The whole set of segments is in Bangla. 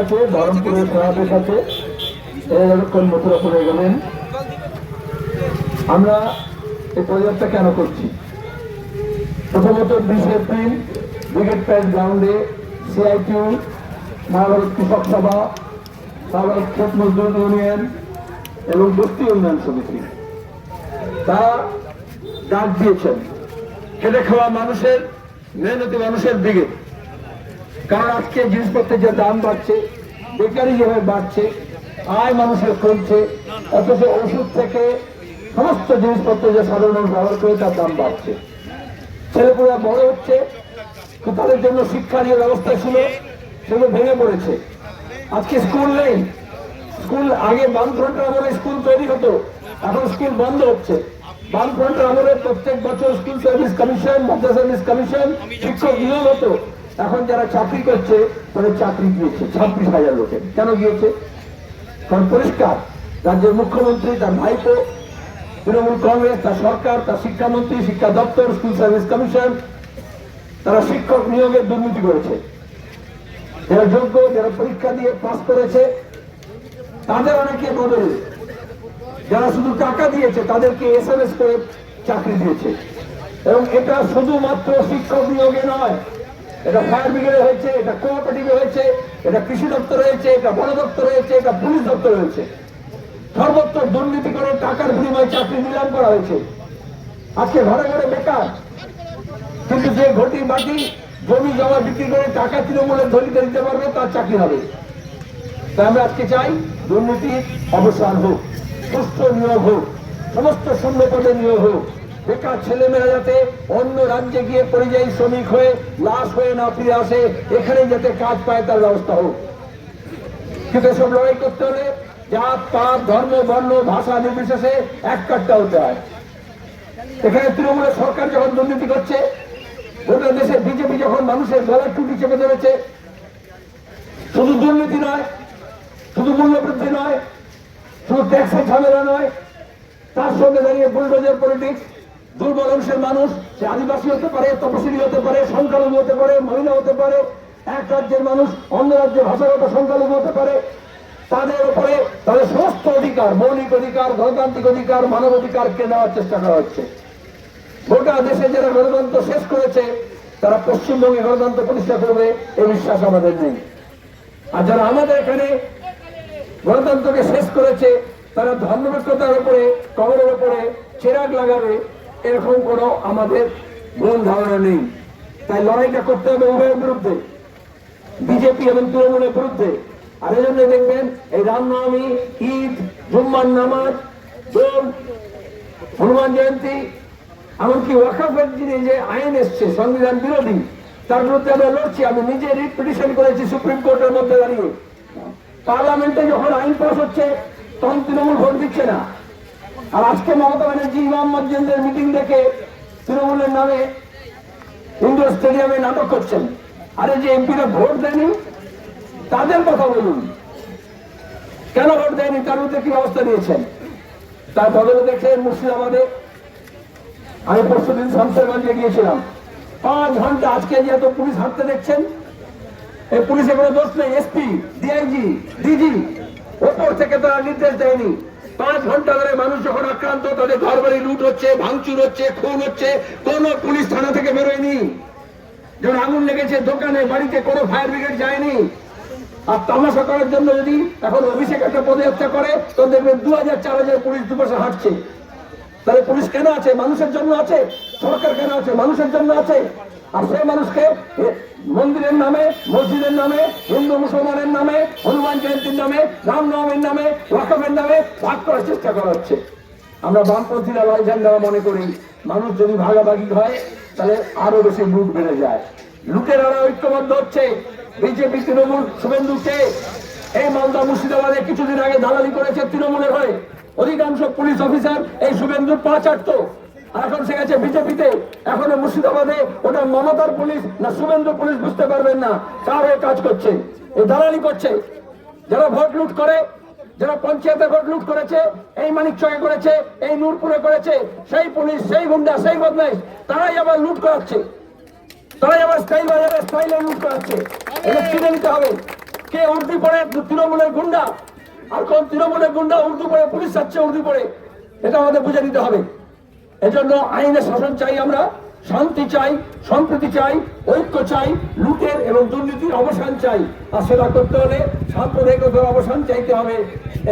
আছে, ধরমপুরের সমাবেশ আছে। এরকম গেলেন, আমরা এই কেন করছি? প্রথমত বিশ এপ্রিল গ্রাউন্ডে সিআইটিউ মহাভারত কৃষক সভা, মহাভারত ক্ষেত মজদুর ইউনিয়ন এবং বস্তি উন্নয়ন সমিতি। তারা ডাক দিয়েছেন খেটে খাওয়া মানুষের, মেহনতি মানুষের দিকে কারণ আজকে জিনিসপত্রের যে দাম বাড়ছে, বেকারি যেভাবে বাড়ছে, আয় মানুষের কমছে, অথচ ওষুধ থেকে সমস্ত জিনিসপত্র যে সাধারণ ব্যবহার করে তার দাম বাড়ছে। ছেলেপুরা বড় হচ্ছে তাদের জন্য শিক্ষা যে ব্যবস্থা ছিল, সেগুলো ভেঙে পড়েছে। আজকে স্কুল নেই। স্কুল আগে বামফ্রন্টের আমলে স্কুল তৈরি হতো, এখন স্কুল বন্ধ হচ্ছে। বামফ্রন্টের আমলে প্রত্যেক বছর school service commission, Madrasa service commission, শিক্ষক নিয়োগ হতো। এখন যারা চাকরি করছে, তাদের চাকরি গিয়েছে, ছাব্বিশ হাজার লোকের কেন গিয়েছে? কারণ পরিষ্কার, রাজ্যের মুখ্যমন্ত্রী, তার ভাইপো, তৃণমূল কংগ্রেস, তার সরকার, তার শিক্ষামন্ত্রী, শিক্ষা দপ্তর, স্কুল সার্ভিস কমিশন, তারা শিক্ষক নিয়োগের দুর্নীতি করেছে। যারা যোগ্য, যারা পরীক্ষা দিয়ে পাস করেছে, তাদের অনেকে বদলে। যারা শুধু টাকা দিয়েছে, তাদেরকে এস এম এস করে চাকরি দিয়েছে। এবং এটা শুধুমাত্র শিক্ষক নিয়োগে নয় এটা ফায়ার ব্রিগেডে হয়েছে, এটা কোঅপারেটিভে হয়েছে, এটা কৃষি দপ্তর হয়েছে, এটা বন দপ্তর হয়েছে, এটা পুলিশ দপ্তর হয়েছে। সর্বত্র দুর্নীতি করে টাকার বিনিময়ে চাকরি নিলাম করা হয়েছে। আজকে ঘরে ঘরে বেকার। কিন্তু যে ঘটি বাটি জমি জমা বিক্রি করে টাকা তৃণমূলের ধরিতে দিতে পারবে, তার চাকরি হবে। তাই আমরা আজকে চাই দুর্নীতির অবসান হোক সুস্থ নিয়োগ হোক, সমস্ত শূন্য পদে নিয়োগ হোক। বেকার ছেলেমেয়েরা যাতে অন্য রাজ্যে গিয়ে পরিযায়ী শ্রমিক হয়ে, লাশ হয়ে না ফিরে আসে এখানে যাতে কাজ পায় তার ব্যবস্থা হোক। কিন্তু এসব লড়াই করতে হলে জাত, পাত, ধর্ম, বর্ণ, ভাষা নির্বিশেষে এক কাটতে হতে হয়। এখানে তৃণমূলের সরকার যখন দুর্নীতি করছে, গোটা দেশে বিজেপি যখন মানুষের গলার টুটি চেপে ধরেছে, শুধু দুর্নীতি নয়, শুধু মূল্য বৃদ্ধি নয়, শুধু ট্যাক্সের ঝামেলা নয়, তার সঙ্গে দাঁড়িয়ে বুলডোজার পলিটিক্স দুর্বল অংশের মানুষ, সে আদিবাসী হতে পারে, তপশিলি হতে পারে, সংখ্যালঘু হতে পারে, মহিলা হতে পারে, এক রাজ্যের মানুষ, অন্য রাজ্যের ভাষাগত সংখ্যালঘু হতে পারে, তাদের উপরে তাদের সমস্ত অধিকার, মৌলিক অধিকার, গণতান্ত্রিক অধিকার মানব অধিকারকে নেওয়ার চেষ্টা করা হচ্ছে। গোটা দেশে যারা গণতন্ত্র শেষ করেছে, তারা পশ্চিমবঙ্গে গণতন্ত্র প্রতিষ্ঠা করবে এই বিশ্বাস আমাদের নেই। আর যারা আমাদের এখানে গণতন্ত্রকে শেষ করেছে, তারা ধর্মনিরপেক্ষতার উপরে, কবরের উপরে চেরাগ লাগাবে এরকম কোনো আমাদের মূল ধারণা নেই। তাই লড়াইটা করতে হবে উভয়ের বিরুদ্ধে, বিজেপি এবং তৃণমূলের বিরুদ্ধে। আর এই জন্য দেখবেন, এই রামনবমী, ঈদ, জুম্মার নামাজ, দোল, হনুমান জয়ন্তী, এমনকি ওয়াকাফের যিনি যে আইন এসছে, সংবিধান বিরোধী, তার বিরুদ্ধে আমরা লড়ছি। আমি নিজে রিট পিটিশন করেছি সুপ্রিম কোর্টের মধ্যে দাঁড়িয়ে। পার্লামেন্টে যখন আইন পাস হচ্ছে, তখন তৃণমূল ভোট দিচ্ছে না। আর আজকে মমতা ব্যানার্জি, ইমাম মসজিদের মিটিং দেখে তৃণমূলের নামে ইন্ডোর স্টেডিয়ামে নাটক করছেন। আরে যে এমপিরা ভোট দেয়নি, তাদের কথা বলুন। কেন ভোট দেয়নি? তার মধ্যে কি ব্যবস্থা নিয়েছেন? তার বদলে দেখছেন মুর্শিদাবাদে। আমি পরশু দিন শামসেরগঞ্জে গিয়েছিলাম। পাঁচ ঘণ্টা আজকে যে এত পুলিশ হাঁটতে দেখছেন, এই পুলিশের কোনো দোষ নেই। এসপি, ডিআইজি, ডিজি, ওপর থেকে তারা নির্দেশ দেয়নি। পাঁচ ঘণ্টা ধরে মানুষ যখন আক্রান্ত, তাদের ঘর বাড়ি লুট হচ্ছে, ভাঙচুর হচ্ছে, খুন হচ্ছে, কোন পুলিশ থানা থেকে বেরোয়নি। যখন আগুন লেগেছে দোকানে, বাড়িতে কোনো ফায়ার ব্রিগেড যায়নি। আর তামাশা করার জন্য যদি এখন অভিষেক একটা পদযাত্রা করে, তো দেখবেন দু হাজার চার হাজার পুলিশ দুপাশে হাঁটছে। তাহলে পুলিশ কেন আছে? মানুষের জন্য আছে? সরকার কেন আছে? মানুষের জন্য আছে? আর সেই মানুষকে মন্দিরের নামে, মসজিদের নামে, হিন্দু মুসলমানের নামে, হনুমান জয়ন্তীর নামে, রামনবমীর নামে, ওয়াকফের নামে ভাগ করার চেষ্টা করা হচ্ছে। আমরা বামপন্থীরা দ্বারা মনে করি, মানুষ যদি ভাগাভাগি হয়, তাহলে আরও বেশি লুট বেড়ে যায়। লুটের আরও ঐক্যবদ্ধ হচ্ছে। বিজেপি, তৃণমূল শুভেন্দুকে এই মালদা মুর্শিদাবাদে কিছুদিন আগে দালালি করেছে তৃণমূলের হয়ে। অধিকাংশ পুলিশ অফিসার এই শুভেন্দুর পা চাটতো। এখন সে গেছে বিজেপিতে, এখনও মুর্শিদাবাদে, ওটা মমতার পুলিশ না শুভেন্দু পুলিশ বুঝতে পারবেন না। কার হয়ে কাজ করছে? এই দালালি করছে। যারা ভোট লুট করে, যারা পঞ্চায়েতে ভোট লুট করেছে, এই মানিকচকে করেছে, এই নূরপুরে করেছে, সেই পুলিশ, সেই গুন্ডা, সেই বদমাইশ, তারাই আবার লুট করাচ্ছে। তারাই আবার স্টাইল বাজারে স্টাইলে লুট করাচ্ছে। এটা কিনে নিতে হবে। কে উর্দি পড়ে? তৃণমূলের গুন্ডা। আর কোন তৃণমূলের গুন্ডা উর্দু পড়ে? পুলিশ যাচ্ছে উর্দু পড়ে। এটা আমাদের বুঝে নিতে হবে। এজন্য আইনের শাসন চাই আমরা, শান্তি চাই, সম্প্রীতি চাই, ঐক্য চাই, লুটের এবং দুর্নীতির অবসান চাই। আর সেটা করতে হলে সাম্প্রদায়িকতার অবসান চাইতে হবে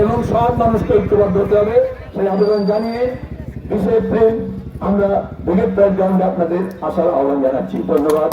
এবং সব মানুষকে ঐক্যবদ্ধ হতে হবে। সেই আবেদন জানিয়ে বিশেষ প্রেম আমরা আপনাদের আসার আহ্বান জানাচ্ছি। ধন্যবাদ।